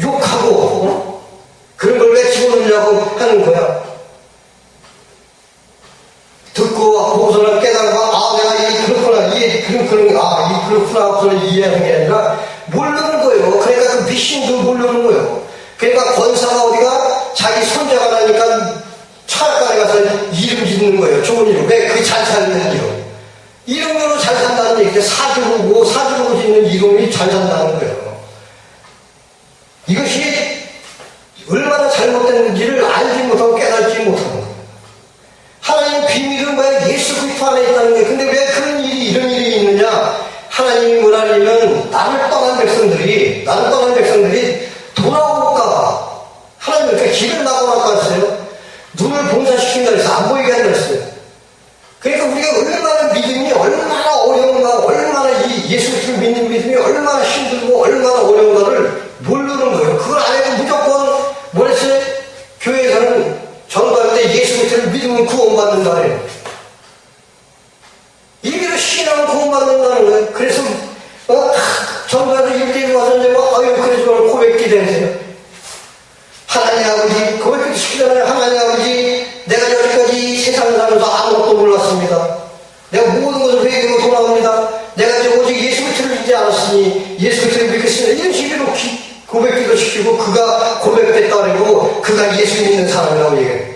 욕하고 어? 그런 걸 왜 집어넣냐고 하는 거야. 듣고 보고서는 깨달고 아 내가 이 그렇구나 이 그렇구나 아이 그렇구나 하고서는 이해하는 게 아니라 모르는 거예요. 그러니까 그 미신도 모르는 거예요. 그러니까 권사가 어디가 자기 손자가 나니까 차가에 가서 이름 짓는 거예요. 좋은 이름. 왜 그 잘 사는 이름. 이름으로 잘 산다는 얘기죠. 사주고 사주고 짓는 이름이 잘 산다는 거예요. 이것이 얼마나 잘못됐는지를 알지 못하고 깨닫지 못하는 거예요. 하나님 비밀은 뭐야? 예수 그리스도 안에 있다는 거예요. 근데 왜 그런 일이 이런 일이 있느냐? 하나님이 뭐라냐면 나를 떠난 백성들이 나를 떠난 백성들이 돌아올까 하나님 그러니까 길을 나고나까 했어요. 눈을 봉사시킨다 해서 안 보이게 한다 했어요. 그러니까 우리가 얼마나 믿음이 얼마나 어려운가 얼마나 이 예수 그리스도를 믿는 믿음이 얼마나 힘들고 얼마나 어려운가를 모르는 거예요. 그걸 안 해도 무조건 뭐랬어요? 교회에서는 전도할 때 예수 그리스도를 믿으면 구원받는다 그래요. 이게 신앙을 구원받는다는 거예요. 그래서 어? 전도하러 일대일 와서 이제 뭐 아유 그러지 말고 고백기 되세요. 하나님 아버지 고백기 시키잖아요. 하나님 아버지 내가 여기까지 세상을 살면서 아무것도 몰랐습니다. 내가 모든 것을 회개로 돌아옵니다. 내가 이제 오직 예수 그리스도를 믿지 않았으니 예수 그리스도를 믿겠습니다. 이런 식으로 기, 고백기도 시키고 그가 고백됐다 그러고 그가 예수 믿는 사람이라고 얘기해요.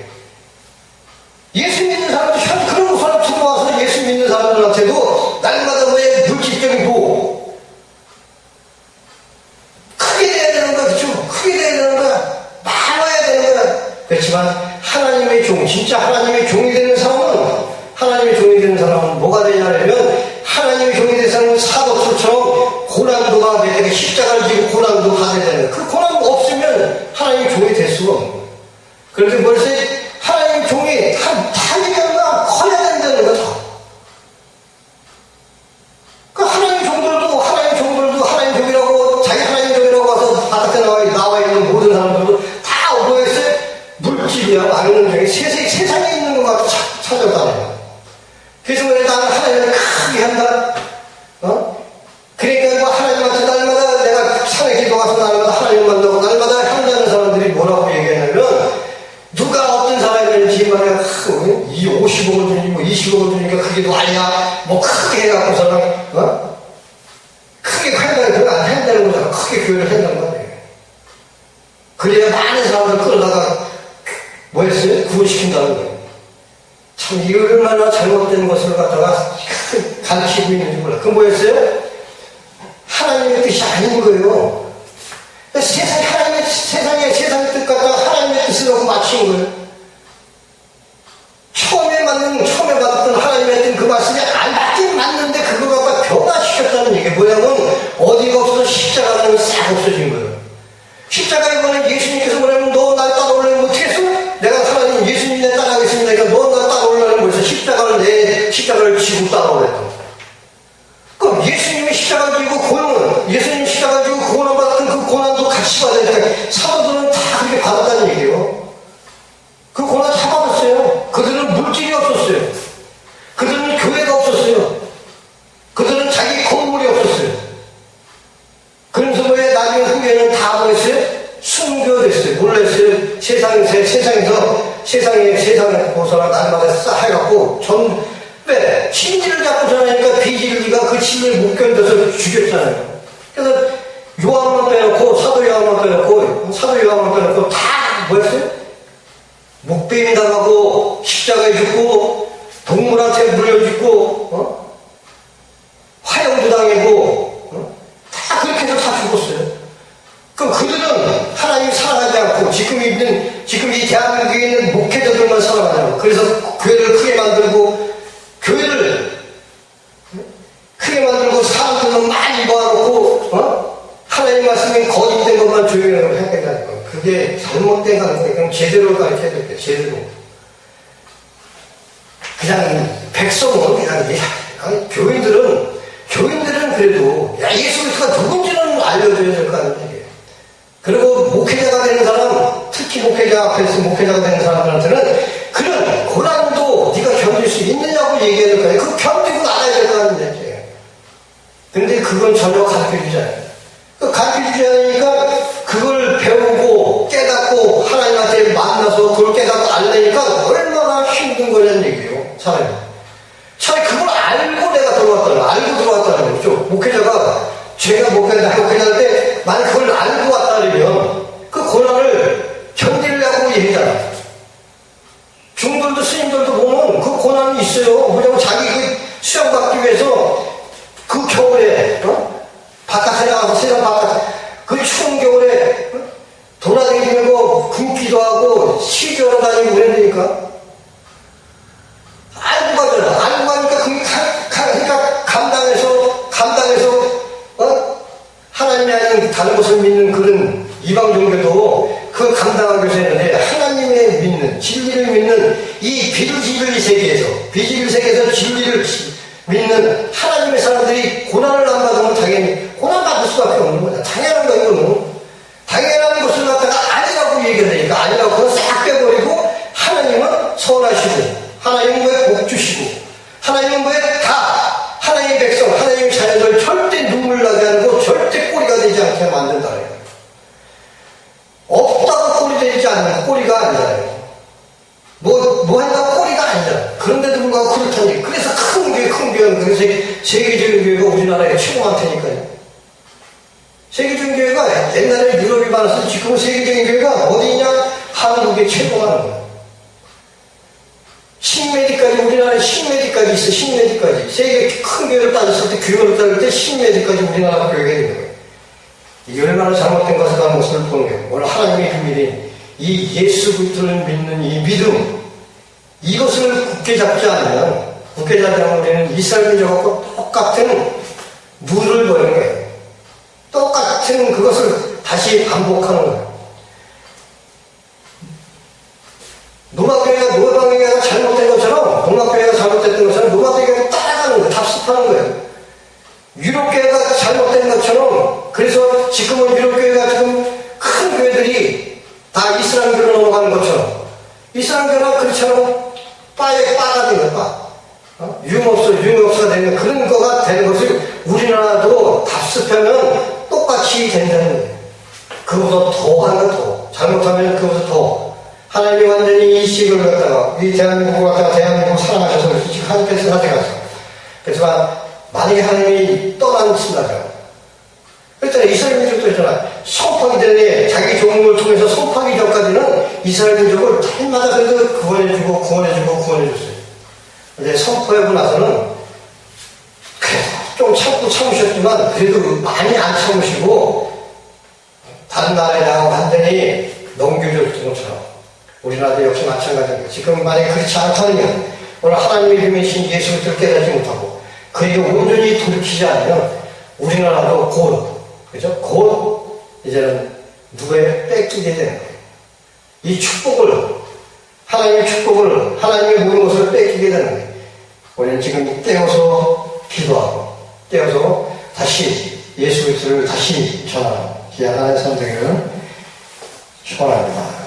예수 믿는 사람도 현 그런 사람 들어와서 예수 믿는 사람들한테도 날마다 왜 물질적인 보호. 크게 돼야 되는 거야 그렇죠? 크게 돼야 되는 거야. 많아야 되는 거야. 그렇지만 하나님의 종 진짜 하나님의 종이 되는 사람은 하나님의 종이 되는 사람은 뭐가 되 어? 크게 한다는 그거 안 한다는 거잖아 크게 교회를 한다는 거야 그래야 많은 사람들 끌어다가 뭐 했어요? 구원시킨다는 거예요 참 이거 얼마나 잘못된 것을 갖다가 가르치고 있는지 몰라 그건 뭐였어요? 하나님의 뜻이 아닌 거예요 세상, 하나님의, 세상에, 세상의 뜻 갖다가 하나님의 뜻이라고 맞춘 거예요. 처음에 맞는, 처음에 받았던 하나님의 뜻그 말씀이 변화시켰다는 얘기. 뭐냐면 어디가 없어서 십자가라는 게싹 없어진 거예요. 십자가 이거는 예수님께서 뭐냐면 너 날 따라오려면 어떻게 했어? 내가 하나님 예수님 내 따라가겠습니다. 그러니까 너날 따라오려면 뭐해서 십자가를 내 십자가를 지고 따라오랬던 그럼 예수님이 십자가를 지고 고용은 예수님 십자가를 지고 고난 받았던 그 고난도 같이 받아야 돼. 사도들은 다 그렇게 받았다는 얘기예요. 그 고난 다 받았어요. 그들은 물질이 없었어요. 그들은 교회가 없었어요. 그들은 자기 건물이 없었어요. 그래서 왜 나중에 후에는 다 뭐했어요? 순교됐어요. 몰랐어요. 세상에서, 세상에, 세상에 보서나 날마다 싸 해갖고 전, 왜? 진리를 잡고 전하니까 비진리가 그 진리를 못 견뎌서 죽였잖아요. 그래서 요한만 빼놓고, 사도 요한만 빼놓고, 사도 요한만 빼놓고 다 뭐였어요? 목뱀이 당하고, 십자가에 죽고, 동물한테 물려죽고, 어? 화형도 당하고, 어? 다 그렇게 해서 다 죽었어요. 그럼 그들 그래서 교회를 크게 만들고 교회를 크게 만들고 사람들만 많이 모아놓고 어? 하나님 말씀이 거짓된 것만 조용히 해야되는 그게 잘못된 가르쳐 그냥 제대로 가르쳐야 될때 제대로 그냥 백성은 그냥 이- 아니, 교인들은 교인들은 그래도 야 예수 그리스도가 누군지는 알려줘야 될 거 아니에요. 그리고 목회자가 되는 사람, 특히 목회자 앞에서 목회자가 되는 사람들한 얘기해야 될 거예요. 그 견디고 나가야 된다는 얘기예요. 근데 그건 전혀 가르쳐주지 않아요. 그 가르쳐주지 않으니까 그걸 배우고 깨닫고 하나님한테 만나서 그걸 깨닫고 알려니까 얼마나 힘든 거냐는 얘기예요. 사람이. 차라리 그걸 알고 내가 들어왔다는 거 알고 들어왔다는 거죠. 목회자가 제가 목회자, 목회자일 때 만약 그걸 알고 왔다 그러면 그 고난을 견디려고 얘기잖아. 중들도 스님들도 보면 고난이 있어요. 왜냐면 자기 그 수양받기 위해서 그 겨울에 어? 바깥에 나가서 세상 바깥 그 추운 겨울에 어? 돌아다니면서 굶기도 하고 시주하러 다니고 그랬으니까 알고 가잖아. 알고 가니까 그게 가, 가, 그러니까 감당해서 감당해서 어? 하나님이 아닌 다른 것을 믿는 그런 이방 종교도 그 감당하기 위해서 했는데 하나님의 믿는 진리를 믿는 이 비주진리 세계에서 비주진리 세계에서 진리를 믿는 하나님의 사람들이 고난을 안 받으면 당연히 고난 받을 수밖에 없는 거야. 당연한 거야 이거는. 당연한 것을 갖다가 아니라고 얘기를 하니까 아니라고 그거 싹 빼버리고 하나님은 선하시고 하나님은 왜 복 주시고 하나님은 왜 다 하나님의 백성 하나님의 자녀들 절대 눈물 나게 거 절대 꼬리가 되지 않게 만든다는 거예요. 없다고 꼬리 되지 않는 꼬리가 아니잖아요. 뭐, 뭐 한다 꼬리가 아니잖아. 그런데도 불구하고 그렇다니. 그래서 큰 교회, 큰 그래서 세계적인 교회가 우리나라에 최고 많다니까요. 세계적인 교회가 옛날에 유럽이 많았어. 지금은 세계적인 교회가 어디냐? 한국에 최고 많은 거야. 신메디까지, 우리나라에 신메디까지 있어, 신메디까지. 세계 큰 교회를 따졌을 때, 규모를 따질 때 신메디까지 우리나라 교회가 있는 거예요. 이게 얼마나 잘못된 것을 가는 모습을 보는 거예요. 오늘 하나님의 비밀인 이 예수 그리스도를 믿는 이 믿음, 이것을 굳게 잡지 않으면, 않으면 우리는 민족하고 똑같은 물을 버리는 거예요. 똑같은 그것을 다시 반복하는 거예요. 노마교회가 노마교회가 잘못된 것처럼 노마교회가 잘못됐던 것처럼 노마교회가 따라가는 거예요. 답습하는 거예요. 유럽교회가 잘못된 것처럼 그래서 지금은 유럽교회가 지금 큰 교회들이 다 이슬람교로 넘어가는 것처럼 이슬람교는 그렇처럼 바에 빠가 되는 바 어? 유흥업소 유흥업소가 되는 그런 거가 되는 것을 우리나라도 답습하면 똑같이 된다는. 그보다 더 하는 더. 잘못하면 그보다 더. 하나님이 완전히 이 시국을 갖다가 이 대한민국을 갖다가 대한민국을 사랑하셔서 지금 하나님께서 선택하셔 그렇지만 만약에 하나님이 떠나는 순간이요 그랬잖아 이스라엘 민족도 있잖아. 성파기 전에 자기 종을 통해서 성파기 전까지는 이스라엘 민족을 날마다 그래도 구원해주고 구원해주고 구원해줬어요. 근데 선포하고 나서는 좀 참고 참으셨지만 그래도 많이 안 참으시고 다른 나라에다가 완전히 넘겨줬던 것처럼 우리나라도 역시 마찬가지입니다. 지금 만약에 그렇지 않다면 오늘 하나님의 이름이신 예수 그리스도를 깨닫지 못하고 그에게 온전히 돌이키지 않으면 우리나라도 곧 그죠? 곧 이제는 누구에 뺏기게 되는 거예요. 이 축복을 하나님의 축복을 하나님의 모든 것을 뺏기게 되는 거예요. 우리는 지금 떼어서 기도하고 떼어서 다시 예수 그리스도를 다시 전하는 귀한 하나님의 선생을 축원합니다.